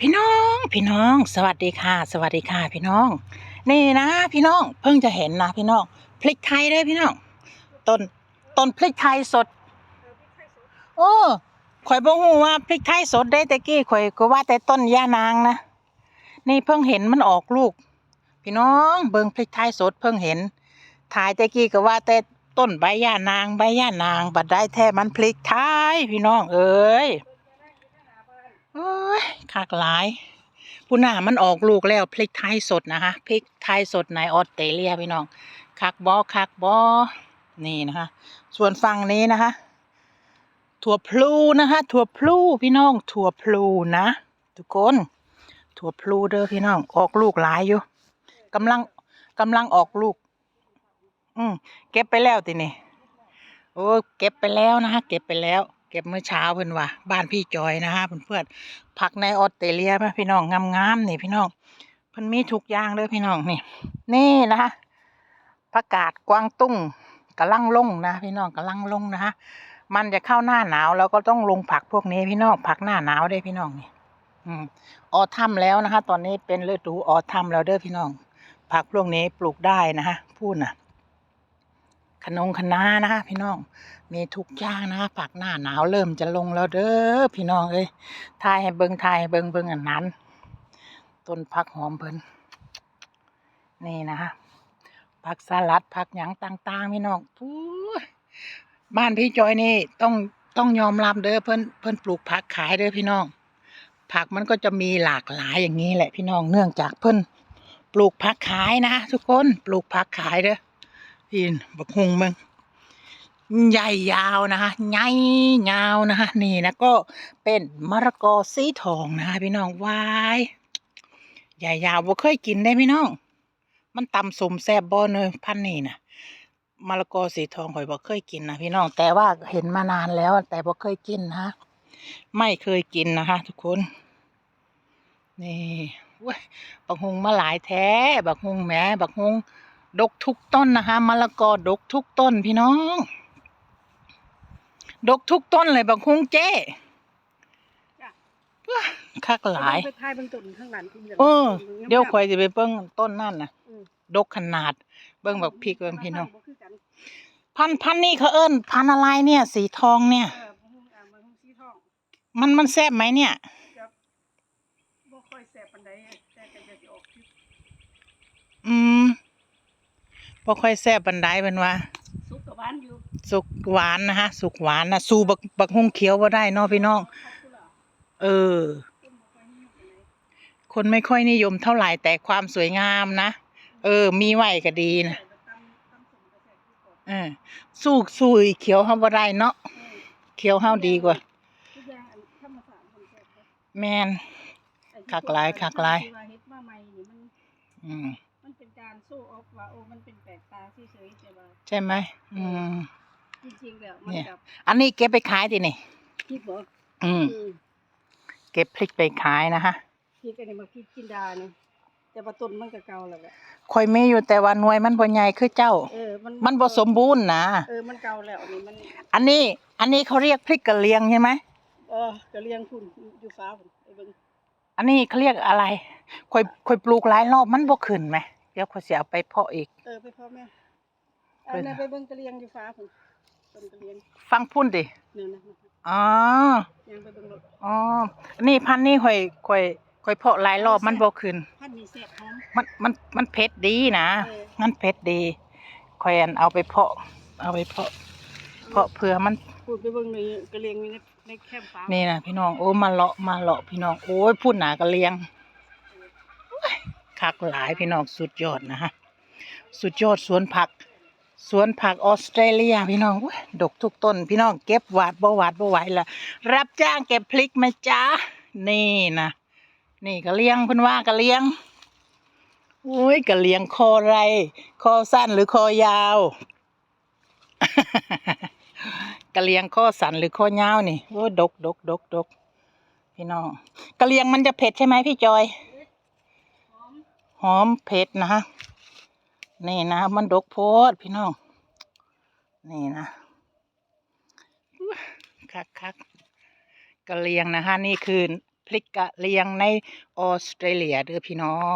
พี่น้องพี่น้องสวัสดีค่ะ สวัสดีค่ะพี่น้อง นี่นะพี่น้องเพิ่งจะเห็นนะพี่น้องพริกไทยเด้อพี่น้องต้นต้นพริกไทยสด โอ้ข่อยบ่ฮู้ว่าพริกไทยสดได้แต่กี้ข่อยก็ว่าแต่ต้นย่านางนะนี่เพิ่งเห็นมันออกลูก พี่น้องเบิ่งพริกไทยสดเพิ่งเห็น ถ่ายแต่กี้ก็ว่าแต่ต้นใบย่านางใบย่านางบัดได้แท้มันพริกไทยพี่น้องเอ้ย ยคากหลายผู้หน้ามันออกลูกแล้วพริกไทยสดนะคะพริกไทยสดในออสเตรเลียพี่น้องคักบอคักบอนี่นะคะ ส่วนฝั่งนี้นะคะ ถั่วพลูนะคะ ถั่วพลูพี่น้อง ถั่วพลูนะ ทุกคน ถั่วพลูเด้อพี่น้อง ออกลูกหลายอยู่กำลังกำลังออกลูก อืมเก็บไปแล้วตินี่โอ้เก็บไปแล้วนะคะ เก็บไปแล้ว เก็บเมื่อเช้าเพิ่นว่าบ้านพี่จอยนะคะเพื่อนๆผักในออสเตรเลียไหมพี่น้องงามๆนี่พี่น้องเพิ่นมีทุกอย่างเลยพี่น้องนี่ นี่นะคะผักกาดกวางตุ้งกำลังลงนะพี่น้องกำลังลงนะคะมันจะเข้าหน้าหนาวแล้วก็ต้องลงผักพวกนี้พี่น้องผักหน้าหนาวได้พี่น้องนี่อืมออทัมแล้วนะคะ ตอนนี้เป็นฤดูออทัมแล้วเด้อพี่น้องผักพวกนี้ปลูกได้นะคะพูดน่ะ ขนงคณะนะคะพี่น้อง มีทุกอย่างนะคะผักหน้าหนาวเริ่มจะลงแล้วเด้อพี่น้องเอ้ยทายให้เบิงทายเบิงเบิงอันนั้น ต้นผักหอมเพิ่นนี่นะคะผักสลัดผักหยังต่าง ๆ พี่น้องปู๊บ้านพี่จอยนี่ต้องต้องยอมรับเด้อเพิ่นเพิ่นปลูกผักขายเด้อพี่น้อง ผักมันก็จะมีหลากหลายอย่างนี้แหละพี่น้องเนื่องจากเพิ่นปลูกผักขายนะทุกคนปลูกผักขายเด้อ พี่บักฮงมึงใหญ่ยาวนะคะใหญ่ยาวนะคะนี่นะก็เป็นมะละกอสีทองนะคะพี่น้องวายใหญ่ยาวบ่เคยกินได้พี่น้อง มันตำสมแซ่บบ่เนยพันนี่นะมะละกอสีทองข่อยบ่เคยกินนะพี่น้องแต่ว่าเห็นมานานแล้ว แต่บ่เคยกินนะ ไม่เคยกินนะคะ ทุกคน นี่ว้ยบักฮงมาหลายแท้ บักฮงแหมบักฮุง ดกทุกต้นนะคะมะละกอดกทุกต้นพี่น้อง ดกทุกต้นเลยบักฮุงเจ้จ้ะว้าคักหลายไปทายเบางต้นข้างหลังคุณเออเดี๋ยวคอยจะไปเบิ่งต้นนั่นน่ะอืมดกขนาด เบิ่งบักพริกเบิ่งพี่น้องบ่คือกันพันธุ์พันธุ์นี่เขาเอิ้นพันธุ์อะไรเนี่ย สีทองเนี่ยเออบ่ฮู้อ่าบ่ฮู้สีทองมันมันแซ่บไหมเนี่ยกับบ่ค่อยแซ่บปานใดแต่ก็จะสิออกที่อืม บ่ค่อยแซ่บบันไดเป็นว่า สุกกับหวานอยู่สุกหวานนะฮะ สุกหวานนะสู้บักบักฮุงเขียวบ่ได้เนาะพี่น้องขอบคุณล่ะเออต้นบ่ค่อยมีปานใดคนไม่ค่อยนิยมเท่าไหร่แต่ความสวยงามนะ เออ มีไว้ก็ดีนะแต่ตำตำส้มก็แซ่บอยู่ก่อนเออสู้สู้อีเขียวเฮาบ่ได้เนาะเออเขียวเฮาดีกว่า ทุกอย่างอันธรรมชาติมันแซ่บเด้อแม่นไอ้ที่คักหลายคักหลาย ที่ว่าเฮ็ดมาใหม่นี่มัน อืม มันเป็นการโชว์ออฟว่าโอ้มันเป็นแปลกตาเฉยๆแต่ว่าใช่ไหมอืมจริงๆแล้วมันเนี่ยกับอันนี้เก็บไปขายดินี่คิดบ่อืมอืมเก็บพริกไปขายนะฮะพริกอันนี้มาพริกจินดาเนี่ยแต่ว่าต้นมันก็เก่าแล้วแหละค่อยมีอยู่แต่ว่าหน่วยมันบ่ใหญ่คือเจ้าเออมันมันบ่สมบูรณ์นะเออมันเก่าแล้วอันนี้มัน อันนี้ อันนี้เขาเรียกพริกกะเหรียงใช่ไหมเออก็เลี้ยงคุณอยู่ฟ้าพุ่นไอ้เบิ่งอันนี้เขาเรียกอะไรค่อยค่อยปลูกหลายรอบมันบ่ขึ้นไหมเดี๋ยวค่อยสิเอาไปเพาะอีก เออไปพ่อแม่อันนั้นไปเบิ่งกะเลียงอยู่ฟ้าพุ่นต้นกะเลียงฟังพุ่นดิเนี่ยนะอ๋อ ยังไปเบิ่งรถอ๋อ นี่พันธุ์นี่ค่อยค่อยค่อยเพาะหลายรอบมันบ่ขึ้น พันธุ์นี้แซ่บหอม มันมันมันเผ็ดดีนะเออ มันเผ็ดดีค่อยอันเอาไปเพาะ เอาไปเพาะ เพาะเผื่อมัน พูดไปเบิ่งในกะเลียงอยู่ในในแคมป์ฟ้านี่นะพี่น้องโอ้มาเลาะมาเลาะพี่น้องโอ้ยพูดหนากระเลียงโอ้ย คักหลายพี่น้องสุดยอดนะฮะสุดยอดสวนผัก สวนผักออสเตรเลียพี่น้องดกทุกต้น พี่น้องเก็บหวาดบ่หวาดบ่ไหวละรับจ้างเก็บพริกไหมจ้านี่นะนี่กะเลี้ยงเพิ่นว่ากะเลี้ยงโอ้ยกะเลี้ยงคอไรคอสั้นหรือคอยาวกะเลียงข้อสันหรือข้อยาวนี่โอ้ดกดกดกดกพี่น้องกะเลียงมันจะเผ็ดใช่ไหมพี่จอย อมเผ็ดนะนี่นะมันดกโพดพี่น้อง นี่นะคักคักกะเลียงนะฮะนี่คือพริกกะเลียงในออสเตรเลียเด้อพี่น้อง